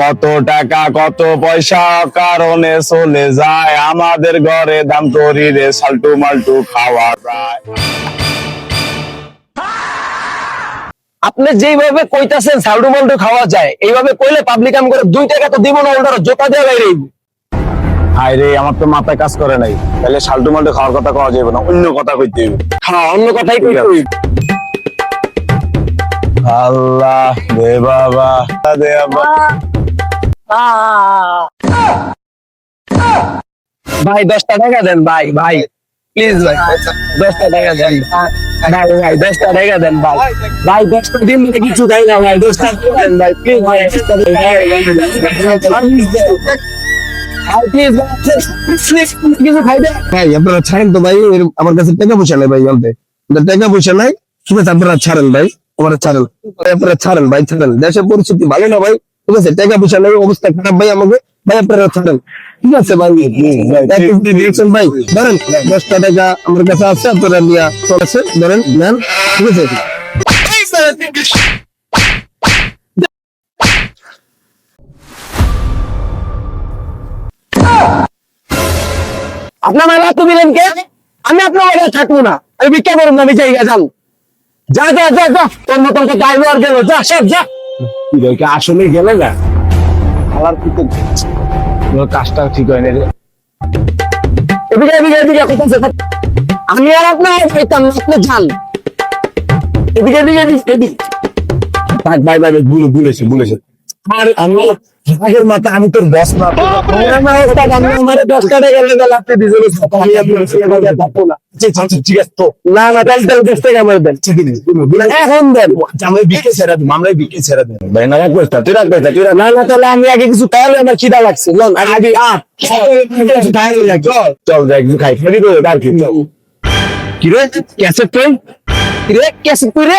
কত টাকা কত পয়সা কারণে চলে যায় আমাদের ঘরে দাম তরি রে সাল্টু মাল্টু খাওয়া যায়। আপনি যেইভাবে কইতাছেন সাল্টু মাল্টু খাওয়া যায় এইভাবে কইলে পাবলিক আম করে দুই টাকা তো দিব না ওটার জোতা দেওয়া বাইরে হাই রে আমার তো মাথায় কাজ করে নাই। তাহলে সাল্টু মাল্টু খাওয়ার কথা কওয়া যাবে না অন্য কথা কইতে হইবে। হ্যাঁ অন্য কথাই কইতে কই আল্লাহ দে বাবা। দে বাবা। ভাই দশটা টাকা দেন ভাই ভাই। প্লিজ ভাই দশটা টাকা দেন ভাই। ভাই দশটা টাকা দেন ভাই। ভাই দশটা দিন ধরে কিছু খাই না ভাই। দশটা দেন ভাই প্লিজ ভাই পয়সা নাই টাকা পয়সা নাই ঠিক ভাই, আপনারা ছাড়েন ভাই ছাড়েন। দেশের পরিস্থিতি ভালো না ভাই। ঠিক আছে টাকা পয়সা নেই অবস্থা খারাপ ভাই আমাকে ভাই আপনারা ছাড়েন ঠিক আছে ভাই। দিয়েছেন ভাই। ধরেন দশটা টাকা আমার কাছে আছে আপনারা নিয়ে চলেছে ধরেন নেন। ঠিক আছে আপনার মেলা তুমি নেন কে? আমি আপনার মেলা থাকব না। আমি ভিক্ষা করুন আমি জায়গা যান যা যা যা যা। তোর মতন তো যাইবো গেল যা সব যা। আসলে গেলে না। খালার কি কাজটা ঠিক হয় না রে। এদিকে এদিকে এদিকে আমি আর আপনার আপনি যান। এদিকে এদিকে এদিকে ভাই ভাই ভাই, ভুলে ভুলেছে ভুলেছে আর আমি আগের মাথা আমি তোর বস না। আমার দশ টাকা গেলে গেলে আপনি ডিজেল আমি থাকব না। আচ্ছা, আচ্ছা, ঠিক আছে তো। না না তাহলে তাহলে দশ টাকা আমার দেন। ঠিক এখন দেন। আমরা বিকে ছেড়ে দিই আমরা বিকে ছেড়ে দিই ভাই না রাখবে তুই রাখবে তুই না না তাহলে আমি আগে কিছু তাহলে আমার খিদা লাগছে। লন আগে আগে চল। যাই খাই। আর কি চল। রে ক্যাসেট তুই কি রে ক্যাসেট তুই রে?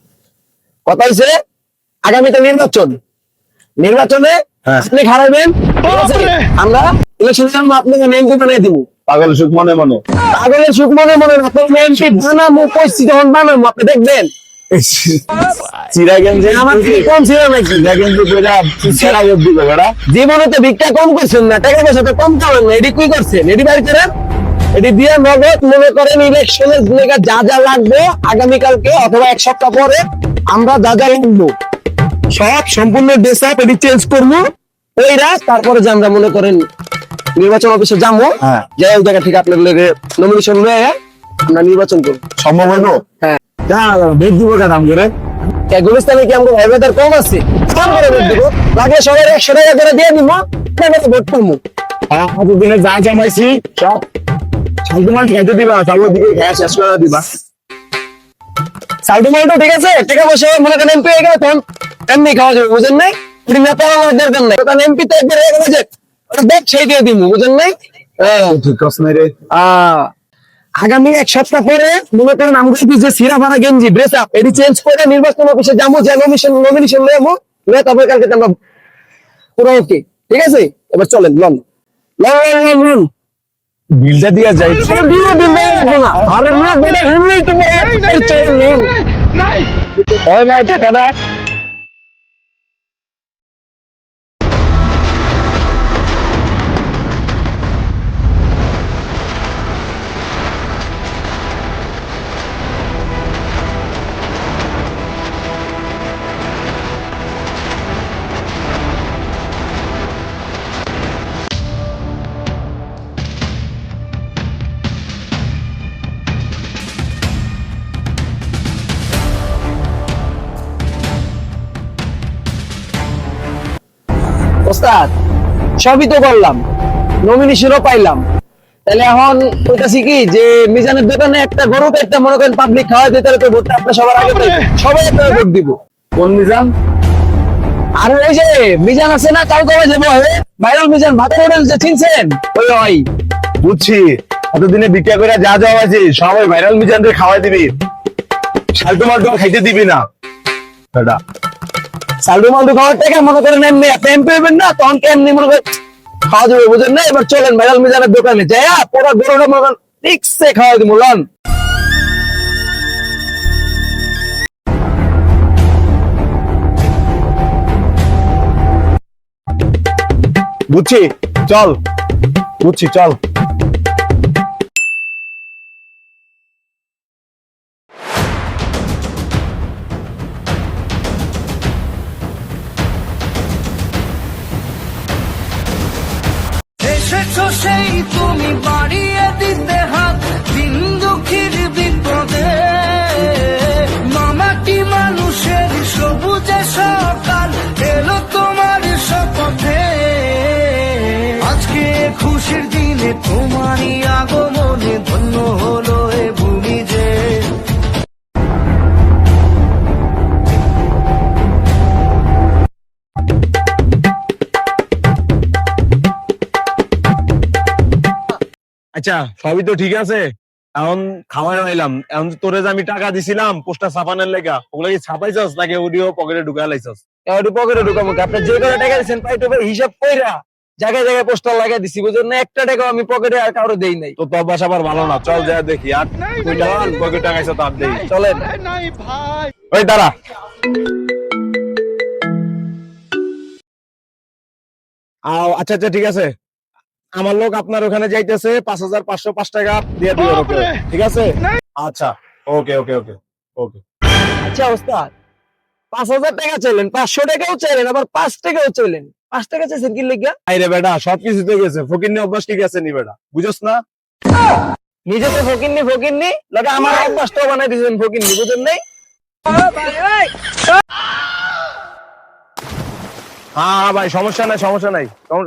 কথা হচ্ছে আগামীতে নির্বাচন। নির্বাচনে হ্যাঁ। আপনি আছে? আমরা ইলেকশনের জন্য আপনাকে এমপি বানিয়ে দিব। পাগল সুখ মনে মনে। সুখ মনে মনে আপনার এমপি কইছি আপনি দেখবেন। জীবনে তো ভিক্ষা কম করছেন না টাকা পয়সা তো কম করেন না এটি কি করছেন? এটি বাড়ি করেন? এটি দিয়ে নগদ মনে করেন ইলেকশনের যা যা লাগবে আগামীকালকে অথবা এক সপ্তাহ পরে আমরা যা লাগবো সব সম্পূর্ণ ড্রেস আপ এটি চেঞ্জ করব। ওইরা তারপরে যে আমরা মনে করেন নির্বাচন অফিসে যাব। হ্যাঁ। যাই ওই জায়গা থেকে আপনার নমিনেশন লয়ে আমরা নির্বাচন করব। সম্ভব হইল? হ্যাঁ। বেদ দিব কা দাম করে গুলিস্তানে কি আমাকে ভাইবাদার কম আছে? কম করে ভোট দিব। লাগে সবাই একশো টাকা করে দিয়ে দিব। ভোট পাবো আজ দিনে যা জামাইছি সব। দিবা সব দিকে গ্যাস শেষ করে দিবা। ঠিক আছে? টাকা পয়সা মনে করেন এমপি হয়ে গেলে তখন এমনি খাওয়া যাবে বুঝেন নাই? আমার দরকার নাই। কারণ এমপি তো একবার হয়ে গেলে যে ওটা দেখ সেই দিয়ে দিব বুঝেন নাই? হ্যাঁ। ঠিক কস নাই রে আগামী এক সপ্তাহ পরে মনে করেন যে সিরা ভাড়া গেঞ্জি ড্রেস আপ এটি চেঞ্জ করে নির্বাচন অফিসে যাব যে নমিনেশন নমিনেশন লয়ে যাব তারপরে কালকে আমরা পুরো ওকে ঠিক আছে? এবার চলেন লন। লন লন লন লন। বিলটা দিয়া যাই। দিয়ে দিন না। আরে না বেটা ওই না টাকা ওস্তাদ সবই তো করলাম। নমিনেশনও পাইলাম। তাহলে এখন কইতাছি কি যে মিজানের দোকানে একটা গরুকে একটা মনে করেন পাবলিক খাওয়া দিতে তো ভোটটা আপনি সবার আগে। সবাই একটা ভোট দিব। কোন মিজান? আর ওই যে মিজান আছে না কাল কবে যাব? ভাইরাল মিজান ভাতের হোটেল যে চিনছেন? ওই ওই। বুঝছি। এতদিনে বিক্রিয়া করে যা যাওয়া আছে সবাই ভাইরাল মিজান রে খাওয়াই দিবি। শালটু মালটু খাইতে দিবি না। বেটা সালডু মালডু খাওয়ার টাকা মনে করেন এমনি পেবেন না, তখন কেমনি মনে করেন খাওয়া যাবে বুঝেন না? এবার চলেন ভাইরাল মিজানের দোকানে যাই পুরো গরুটা মনে করেন ঠিকসে খাওয়া দিব, লন। বুঝছি? চল। বুঝছি, চল। এসেছ সেই তুমি বাড়িয়ে দিতে হাত, দিন দুঃখীর বিপদে। মামাটি মানুষের সবুজে সকাল, এলো তোমার শপথে। আজকে খুশির দিনে তোমারই আচ্ছা সবই তো ঠিক আছে। এখন খাওয়াই হইলাম এখন তোরে যে আমি টাকা দিছিলাম পোস্টার ছাপানোর লেগা ওগুলো কি ছাপাইছস নাকি অডিও পকেটে ঢুকা লাইছস? এবার পকেটে ঢুকাবো আপনি যে করে টাকা দিচ্ছেন পাইটো হিসাব কইরা জায়গায় জায়গায় পোস্টার লাগাই দিছি বুঝলেন না? একটা টাকা আমি পকেটে আর কারও দেই নাই। তো তোর বাসা আবার ভালো না? চল যা দেখি আর কই কইটা পকেট টাকা আছে তার দেই। চলেন। নাই ভাই। ওই দাঁড়া। আও আচ্ছা আচ্ছা ঠিক আছে। আমার লোক আপনার ওখানে যাইতেছে পাঁচ হাজার পাঁচশো পাঁচ টাকা দিয়ে দিবে ওকে। ঠিক আছে? আচ্ছা ওকে ওকে ওকে ওকে। আচ্ছা ওস্তাদ পাঁচ হাজার টাকা চাইলেন পাঁচশো টাকাও চাইলেন আবার পাঁচ টাকাও চাইলেন। পাঁচ টাকা চাইছেন কি লিখা আরে বেটা সবকিছু তো গেছে ফকির অভ্যাস ঠিক আছে নি বেটা বুঝছ না? নিজে তো ফকিননি ফকিননি লাগে আমার অভ্যাসটাও বানাই দিয়েছেন ফকিননি বুঝেন নাই? হ্যাঁ হ্যাঁ ভাই সমস্যা নাই সমস্যা নাই।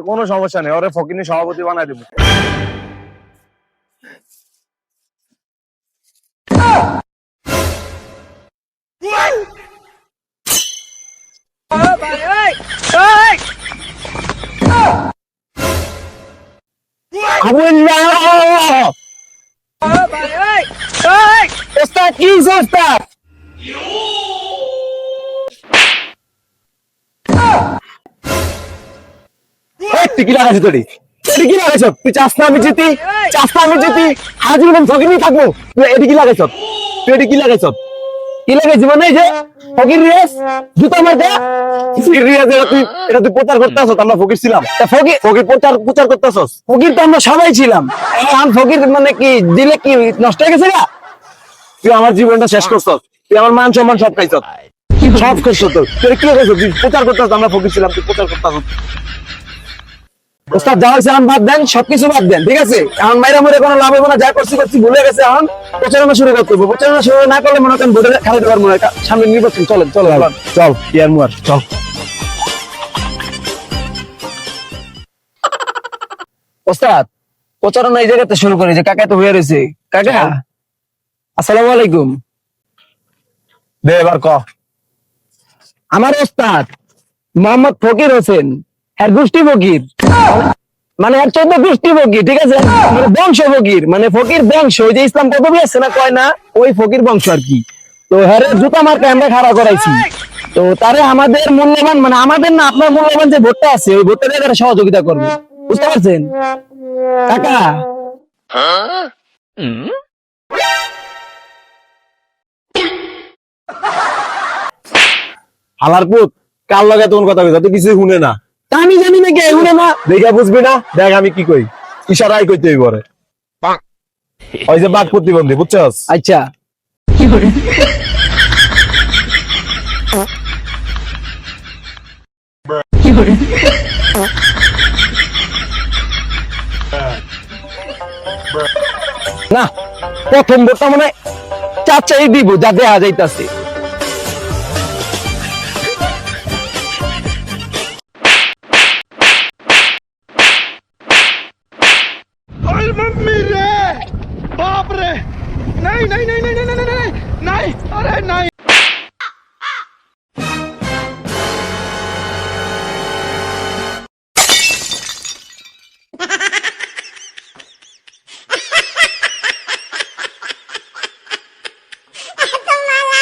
কোনো সমস্যা নেই ওরে ফকির নিয়ে সভাপতি বানাই দেবো। এই, তোরি? প্রচার আমরা ফকির তো আমরা সবাই ছিলাম। ফকির মানে কি? দিলে কি নষ্ট হয়ে গেছে না তুই আমার জীবনটা শেষ করছস। তুই আমার মান সম্মান সব খাইছস। সব করছস তো তুই কি প্রচার করতে আমরা ফকির ছিলাম, তুই প্রচার করতে ওস্তাদ যা হয়েছে এখন বাদ দেন সবকিছু বাদ দেন ঠিক আছে? এখন মাইরা মরে কোনো লাভ হবে না যা করছি করছি ভুলে গেছে এখন। প্রচারণা শুরু করতে হবে প্রচারণা শুরু না করলে মনে করেন ভোটে খেলাতে পারব না সামনে নির্বাচন চলেন চলেন। চল ইয়ার মুয়ার চল। ওস্তাদ প্রচারণা এই জায়গাতে শুরু করে যে কাকা তো হয়ে রয়েছে। কাকা আসসালামু আলাইকুম। দে এবার ক। আমার ওস্তাদ মোহাম্মদ ফকির হোসেন। এর গোষ্ঠী ফকির। মানে এর চোদ্দ গোষ্ঠী ফকির, ঠিক আছে? মানে বংশ ফকির মানে ফকির বংশ, ওই যে ইসলাম পদবী আছে না কয় না? ওই ফকির বংশ আর কি। তো হ্যাঁ জুতা মার্কা আমরা খাড়া করাইছি। তো তারে আমাদের মূল্যবান মানে আমাদের না, আপনার মূল্যবান যে ভোটটা আছে, ওই ভোটটা তারা সহযোগিতা করবে। বুঝতে পারছেন? কাকা। হালার পুত, কার লগে তোর কথা তুই কিছু শুনে না। আমি জানি না কে এগুলো না দেখা বুঝবি না? দেখ আমি কি কই ইশারাই কইতে হইব রে ওই যে বাঘ প্রতিবন্ধী বুঝছস? আচ্ছা। না প্রথম ভোটটা মনে হয় চাচাই দিব যা দেখা যাইতাছে। रे बाप रे नहीं नहीं नहीं नहीं नहीं नहीं नहीं नहीं अरे नहीं